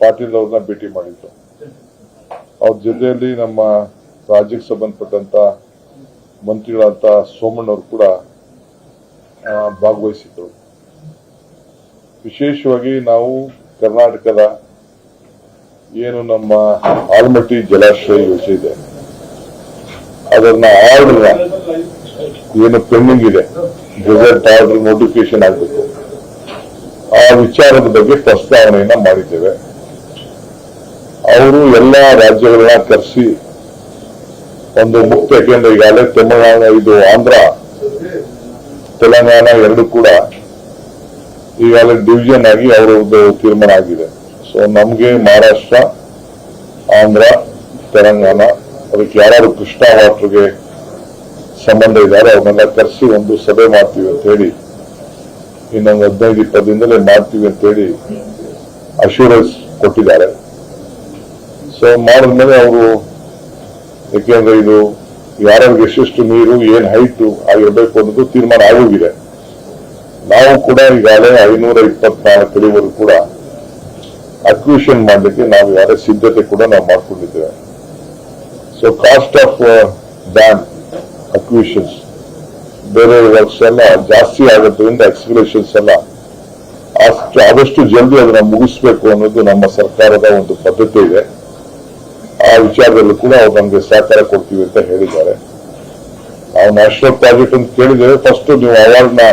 ಪಾಟೀಲ್ ಅವ್ರನ್ನ ಭೇಟಿ ಮಾಡಿದ್ರು ಅವ್ರ ಜೊತೆಯಲ್ಲಿ ನಮ್ಮ ರಾಜ್ಯಕ್ಕೆ ಸಂಬಂಧಪಟ್ಟಂತ ಮಂತ್ರಿಗಳಂತ ಸೋಮಣ್ಣವ್ರು ಕೂಡ ಭಾಗವಹಿಸಿದ್ರು. ವಿಶೇಷವಾಗಿ ನಾವು ಕರ್ನಾಟಕದ ಏನು ನಮ್ಮ ಆಲ್ಮಟ್ಟಿ ಜಲಾಶಯ ಯೋಜನೆ ಇದೆ. ಅದನ್ನ ಆರ್ಡರ್ ಏನು ಪೆಂಡಿಂಗ್ ಇದೆ ಗೆಜೆಟ್ ಆರ್ಡರ್ ನೋಟಿಫಿಕೇಶನ್ ಆಗಬೇಕು. ಆ ವಿಚಾರದ ಬಗ್ಗೆ ಪ್ರಸ್ತಾವನೆಯನ್ನ ಮಾಡಿದ್ದೇವೆ. ಅವರು ಎಲ್ಲ ರಾಜ್ಯಗಳನ್ನ ಕರೆಸಿ ಒಂದು ಮುಕ್ತ ಕೇಂದ್ರ ಈಗಾಗಲೇ ತಮಿಳುನಾಡು ಇದು ಆಂಧ್ರ, ತೆಲಂಗಾಣ ಎರಡು ಕೂಡ ಈಗಾಗಲೇ ಡಿವಿಷನ್ ಆಗಿ ಅವರದ್ದು ತೀರ್ಮಾನ ಆಗಿದೆ. ಸೊ ನಮ್ಗೆ ಮಹಾರಾಷ್ಟ್ರ, ಆಂಧ್ರ, ತೆಲಂಗಾಣ, ಅದಕ್ಕೆ ಯಾರು ಕೃಷ್ಣ ವಾಟರ್ಗೆ ಸಂಬಂಧ ಇದ್ದಾರೆ ಅವನ್ನೆಲ್ಲ ಕರೆಸಿ ಒಂದು ಸಭೆ ಮಾಡ್ತೀವಿ ಅಂತ ಹೇಳಿ, ಇನ್ನೊಂದು ಹದಿನೈದು, ಇಪ್ಪತ್ತು ದಿನದಲ್ಲೇ ಮಾಡ್ತೀವಿ ಅಂತ ಹೇಳಿ ಅಶ್ಯೂರೆನ್ಸ್ ಕೊಟ್ಟಿದ್ದಾರೆ. ಸೊ ಮಾಡಿದ್ಮೇಲೆ ಅವರು ಯಾಕೆಂದ್ರೆ ಇದು ಯಾರ್ಯಾರಿಗೆ ಎಷ್ಟೆಷ್ಟು ನೀರು, ಏನ್ ಹೈಟು ಆಗಿರ್ಬೇಕು ಅನ್ನೋದು ತೀರ್ಮಾನ ಆಗೋಗಿದೆ. ನಾವು ಕೂಡ ಈಗಾಗಲೇ ಐನೂರ ಇಪ್ಪತ್ನಾಲ್ಕು ಅಡಿವರೆಗೂ ಕೂಡ ಅಕ್ವಿಷನ್ ಮಾಡಲಿಕ್ಕೆ ನಾವು ಯಾರೇ ಸಿದ್ಧತೆ ಕೂಡ ನಾವು ಮಾಡ್ಕೊಂಡಿದ್ದೇವೆ. So cost of dam acquisitions ಬೇರೆ ವರ್ಕ್ಸ್ ಎಲ್ಲ ಜಾಸ್ತಿ ಆಗೋದ್ರಿಂದ ಎಕ್ಸ್ಪ್ಲೇಷನ್ಸ್ ಎಲ್ಲ ಅಷ್ಟು, ಆದಷ್ಟು ಜಲ್ದಿ ಅದನ್ನ ಮುಗಿಸ್ಬೇಕು ಅನ್ನೋದು ನಮ್ಮ ಸರ್ಕಾರದ ಒಂದು ಪದ್ಧತಿ ಇದೆ. ಆ ವಿಚಾರದಲ್ಲೂ ಕೂಡ ಅವ್ರು ನಮ್ಗೆ ಸಹಕಾರ ಕೊಡ್ತೀವಿ ಅಂತ ಹೇಳಿದ್ದಾರೆ. ನಾವು ನ್ಯಾಷನಲ್ ಪ್ರಾಜೆಕ್ಟ್ ಅಂತ ಕೇಳಿದ್ದೇವೆ ಫಸ್ಟ್ ನೀವು ಅವಾರ್ಡ್ನ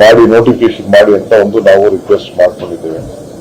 ಮಾಡಿ ನೋಟಿಫಿಕೇಶನ್ ಮಾಡಿ ಅಂತ ಒಂದು ನಾವು ರಿಕ್ವೆಸ್ಟ್ ಮಾಡ್ಕೊಂಡಿದ್ದೇವೆ.